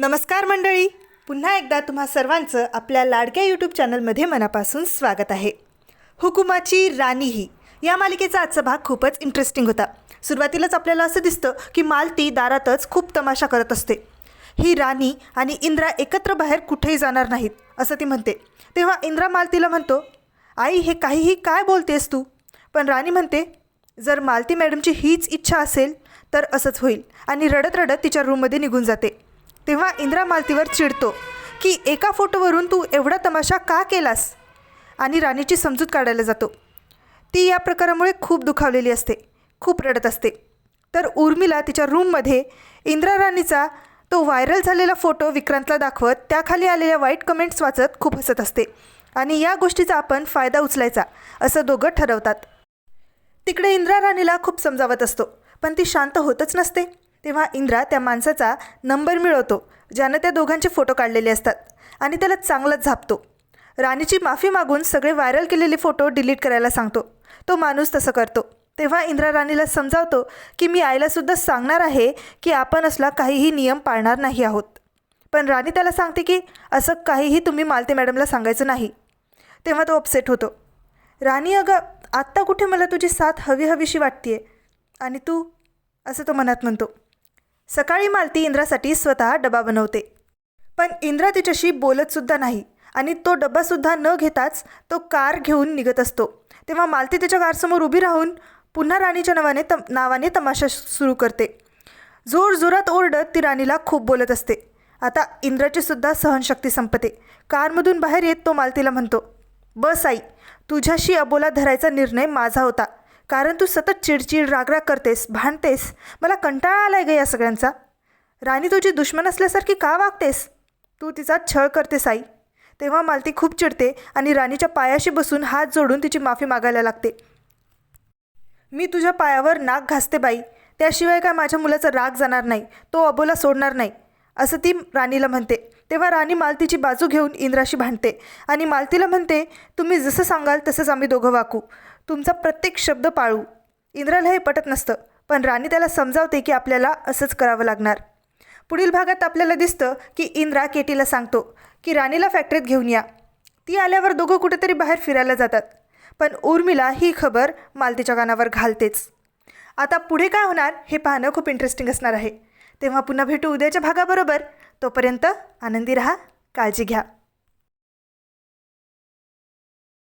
नमस्कार मंडळी. पुन्हा एकदा तुम्हा सर्वांचं आपल्या लाडक्या यूट्यूब चॅनलमध्ये मनापासून स्वागत आहे. हुकुमाची राणी ही या मालिकेचा आजचा भाग खूपच इंटरेस्टिंग होता. सुरुवातीलाच आपल्याला असं दिसतं की मालती दारातच खूप तमाशा करत असते. ही राणी आणि इंद्रा एकत्र बाहेर कुठेही जाणार नाहीत असं ती म्हणते. तेव्हा इंद्रा मालतीला म्हणतो आई हे काहीही काय बोलतेस तू? पण राणी म्हणते जर मालती मॅडमची हीच इच्छा असेल तर असंच होईल आणि रडत रडत तिच्या रूममध्ये निघून जाते. तेव्हा इंद्रा मालतीवर चिडतो की एका फोटोवरून तू एवढा तमाशा का केलास? आणि राणीची समजूत काढायला जातो. ती या प्रकारामुळे खूप दुखावलेली असते खूप रडत असते. तर उर्मिला तिच्या रूममध्ये इंद्रा राणीचा तो व्हायरल झालेला फोटो विक्रांतला दाखवत त्याखाली आलेल्या वाईट कमेंट्स वाचत खूप हसत असते आणि या गोष्टीचा आपण फायदा उचलायचा असं दोघं ठरवतात. तिकडे इंद्रा राणीला खूप समजावत असतो पण ती शांत होतच नसते. तेव्हा इंद्रा त्या माणसाचा नंबर मिळवतो ज्यानं त्या दोघांचे फोटो काढलेले असतात आणि त्याला चांगलंच झापतो. राणीची माफी मागून सगळे व्हायरल केलेले फोटो डिलीट करायला सांगतो. तो माणूस तसं करतो. तेव्हा इंद्रा राणीला समजावतो की मी आईलासुद्धा सांगणार आहे की आपण असला काहीही नियम पाळणार नाही आहोत. पण राणी त्याला सांगते की असं काहीही तुम्ही मालते मॅडमला सांगायचं नाही. तेव्हा तो अपसेट होतो. राणी अगं आत्ता कुठे मला तुझी साथ हवी हवीशी वाटते आणि तू? असं तो मनात म्हणतो. सकाळी मालती इंद्रासाठी स्वतः डबा बनवते. पण इंद्रा तिच्याशी बोलतसुद्धा नाही आणि तो डब्बासुद्धा न घेताच तो कार घेऊन निघत असतो. तेव्हा मालती त्याच्या कारसमोर उभी राहून पुन्हा राणीच्या नावाने तम नावाने तमाशा सुरू करते. जोरजोरात ओरडत ती राणीला खूप बोलत असते. आता इंद्राची सुद्धा सहनशक्ती संपते. कारमधून बाहेर येत तो मालतीला म्हणतो बस आई तुझ्याशी अबोला धरायचा निर्णय माझा होता. कारण तू सतत चिडचिड रागराग करतेस भांडतेस. मला कंटाळा आलाय ग या सगळ्यांचा. राणी तुझी दुश्मन असल्यासारखी का वागतेस? तू तिचा छळ करतेस आई. तेव्हा मालती खूप चिडते आणि राणीच्या पायाशी बसून हात जोडून तिची माफी मागायला लागते. मी तुझ्या पायावर नाक घासते बाई. त्याशिवाय काय माझ्या मुलाचा राग जाणार नाही. तो अबोला सोडणार नाही. असं ती राणीला म्हणते. तेव्हा राणी मालतीची बाजू घेऊन इंद्राशी भांडते. आणि मालतीला म्हणते तुम्ही जसं सांगाल तसंच आम्ही दोघं वाकू. तुमचा प्रत्येक शब्द पाळू. इंद्राला हे पटत नसतं पण राणी त्याला समजावते की आपल्याला असंच करावं लागणार. पुढील भागात आपल्याला दिसतं की इंद्रा केटीला सांगतो की राणीला फॅक्टरीत घेऊन या. ती आल्यावर दोघं कुठेतरी बाहेर फिरायला जातात. पण उर्मिला ही खबर मालतीच्या कानावर घालतेच. आता पुढे काय होणार हे पाहणं खूप इंटरेस्टिंग असणार आहे. तेव्हा पुन्हा भेटू उद्याच्या भागाबरोबर. तोपर्यंत आनंदी रहा काळजी घ्या.